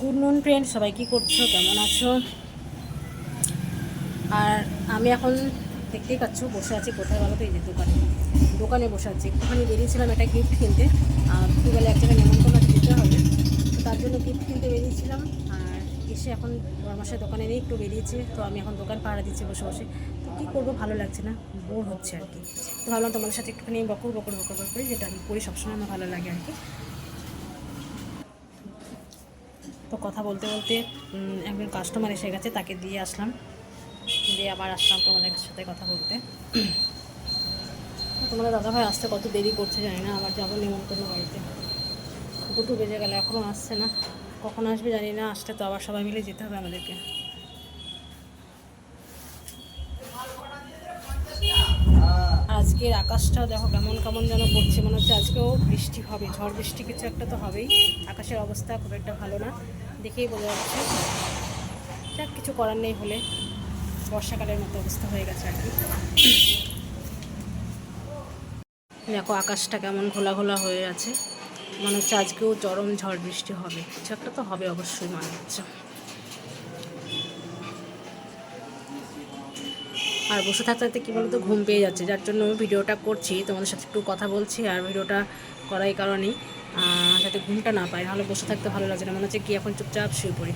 Good নুন friend সবাই কী করছ? কেমন আছো? আর আমি এখন দেখতেই পাচ্ছ, বসে আছি কোথায় বলো তো? এই যে দোকানে। দোকানে বসে আছি। একটুখানি বেরিয়েছিলাম একটা গিফট কিনতে। আর দুপুরবেলা এক জায়গায় নেমন্তন্ন আছে দিতে হবে। তো তার জন্য গিফট কিনতে বেরিয়েছিলাম। আর এসে এখন বরমাসের দোকানে নেই, একটু বেরিয়েছে। তো আমি এখন দোকান পাহারা দিচ্ছি বসে বসে। তো কী করব, ভালো লাগছে না। বোর হচ্ছে আর কি। তো ভাবলাম তোমাদের সাথে একটুখানি বকর বকর বকর বকর করি, যেটা আমি করি সবসময় আমার ভালো লাগে আর কি। তো কথা বলতে বলতে একজন কাস্টমার এসে গেছে, তাকে দিয়ে আসলাম। দিয়ে আবার আসলাম তোমাদের সাথে কথা বলতে। তোমাদের দাদাভাই আসতে কত দেরি করছে জানি না, আবার যাব নিমন্ত্রণ বাড়িতে। দুটো বেজে গেলে এখনও আসছে না। কখন আসবে জানি না, আসলে তো আবার সবাই মিলে যেতে হবে আমাদেরকে। আজকের আকাশটাও দেখো কেমন কেমন যেন করছে মনে হচ্ছে আজকেও বৃষ্টি হবে, ঝড় বৃষ্টি কিছু একটা তো হবেই। আকাশের অবস্থা খুব একটা ভালো না। দেখেই বোঝা যাচ্ছে। যাক, কিছু করার নেই হলে। বর্ষাকালের মতো অবস্থা হয়ে গেছে আর কি। দেখো, আকাশটা কেমন ঘোলা ঘোলা হয়ে আছে। মনে হচ্ছে আজকেও চরম ঝড় বৃষ্টি হবে। কিছু একটা তো হবে অবশ্যই, মনে হচ্ছে। আর বসে থাকতে থাকতে কী বলতো, ঘুম পেয়ে যাচ্ছে। যার জন্য আমি ভিডিওটা করছি, তোমাদের সাথে একটু কথা বলছি আর ভিডিওটা করাই কারণেই। যাতে ঘুমটা না পাই নাহলে বসে থাকতে ভালো লাগছে না। মনে হচ্ছে কি এখন চুপচাপ শুয়ে পড়ি।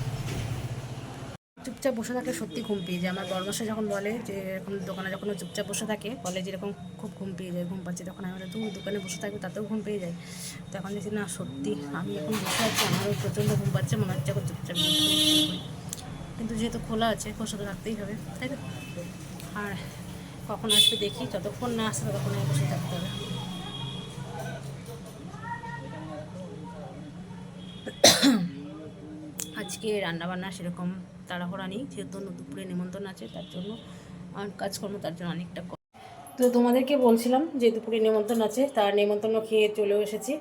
চুপচাপ বসে থাকলে সত্যি ঘুম পেয়ে যায়। আমার বর্মশা যখন বলে যে এখন দোকানে যখন চুপচাপ বসে থাকে, বলে যে এরকম খুব ঘুম পেয়ে যায়, ঘুম পাচ্ছে, তখন আমি তুমি দোকানে বসে থাকবে, তাতেও ঘুম পেয়ে যায়? তখন দেখছি না, সত্যি, আমি এখন বসে আছি, আমারও প্রচণ্ড ঘুম পাচ্ছে, মনে হচ্ছে এখন চুপচাপ কিন্তু যেহেতু খোলা আছে বসে তো থাকতেই হবে, তাই তো আর কখন আসবে দেখি, যতক্ষণ না আসবে ততক্ষণ বসে থাকতে হবে। আজকে রান্নাবান্না সেরকম তাড়াহুড়া নেই, যেহেতু দুপুরে নেমন্তন্ন আছে, তার জন্য আর কাজকর্ম তার জন্য অনেকটা কম তো তোমাদেরকে বলছিলাম যে দুপুরে নেমন্তন্ন আছে তার নেমন্তন্ন খেয়ে চলেও এসেছি।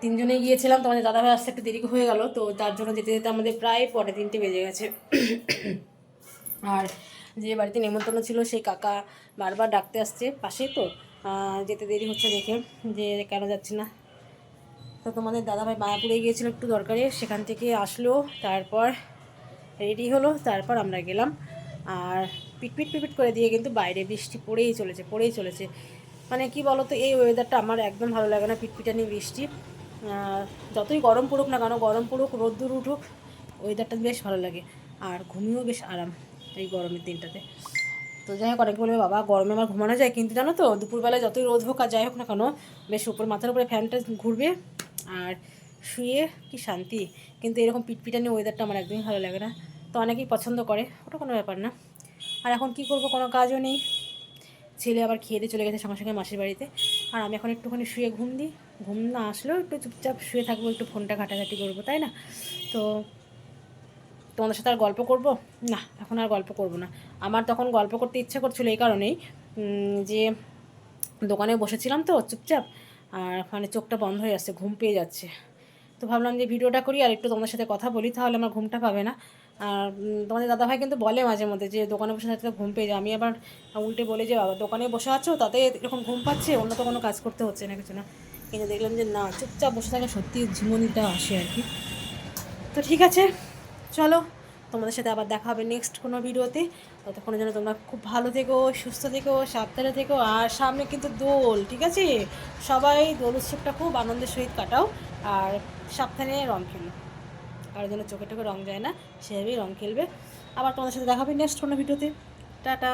তিনজনে গিয়েছিলাম, তোমাদের দাদাভাই আসতে একটু দেরি হয়ে গেল, তো তার জন্য যেতে যেতে আমাদের প্রায় পরে তিনটে বেজে গেছে। আর যে বাড়িতে নেমন্তন্ন ছিল, সেই কাকা বারবার ডাকতে আসছে পাশেই তো যেতে দেরি হচ্ছে দেখে, যে কেন যাচ্ছে না। তো তোমাদের দাদাভাই মায়াপুরে গিয়েছিল একটু দরকারে, সেখান থেকে আসলো, তারপর রেডি হলো, তারপর আমরা গেলাম। আর পিটপিট পিটপিট করে দিয়ে কিন্তু বাইরে বৃষ্টি পড়েই চলেছে পড়েই চলেছে। মানে কি বলো তো এই ওয়েদারটা আমার একদম ভালো লাগে না, পিটপিটানি বৃষ্টি। যতই গরম পড়ুক না কেন, গরম পড়ুক, রোদ্দুর উঠুক ওয়েদারটা বেশ ভালো লাগে। আর ঘুমিয়েও বেশ আরাম এই গরমের দিনটাতে। তো যাই হোক, অনেকে বলবে, বাবা, গরমে আমার ঘুমানো যায়? কিন্তু জানো তো, দুপুরবেলায় যতই রোদ হোক আর যাই হোক না কেন, বেশ উপর মাথার উপরে ফ্যানটা ঘুরবে। আর শুয়ে কি শান্তি? কিন্তু এরকম পিটপিটানি ওয়েদারটা আমার একদমই ভালো লাগে না। তো অনেকেই পছন্দ করে, ওটা কোনো ব্যাপার না। আর এখন কি করব, কোনো কাজও নেই। ছেলে আবার খেয়ে দিয়ে চলে গেছে সঙ্গে সঙ্গে মাসির বাড়িতে। আর আমি এখন একটুখানি শুয়ে ঘুম দিই। ঘুম না আসলেও একটু চুপচাপ শুয়ে থাকব, একটু ফোনটা ঘাটাঘাটি করব, তাই না? তো তোমাদের সাথে আর গল্প করব? না, এখন আর গল্প করব না। আমার তখন গল্প করতে ইচ্ছে করছিল এই কারণেই যে দোকানে বসেছিলাম তো, চুপচাপ। আর মানে চোখটা বন্ধ হয়ে যাচ্ছে, ঘুম পেয়ে যাচ্ছে। তো ভাবলাম যে ভিডিওটা করি আর একটু তোমাদের সাথে কথা বলি, তাহলে আমার ঘুমটা পাবে না। আর তোমাদের দাদাভাই কিন্তু বলে মাঝে মধ্যে যে দোকানে বসে থাকতে ঘুম পেয়ে যায়। আমি আবার উল্টে বলে যে, বাবা, দোকানে বসে আছো, তাতে এরকম ঘুম পাচ্ছে, অন্য তো কোনো কাজ করতে হচ্ছে না কিছু না। কিন্তু দেখলাম যে না, চুপচাপ বসে থাকলে সত্যি ঝিমনিটা আসে আর কি। তো ঠিক আছে, চলো। তোমাদের সাথে আবার দেখা হবে নেক্সট কোনো ভিডিওতে। ততক্ষণের যেন তোমরা খুব ভালো থেকো, সুস্থ থেকো, সাবধানে থেকো, আর সামনে কিন্তু দোল, ঠিক আছে? সবাই দোল উৎসবটা খুব আনন্দের সহিত কাটাও, আর সাবধানে রং খেলো। কারোর জন্য চোখে টোকে রং যায় না, সেভাবেই রং খেলবে। আবার তোমাদের সাথে দেখা হবে নেক্সট কোনো ভিডিওতে। টাটা!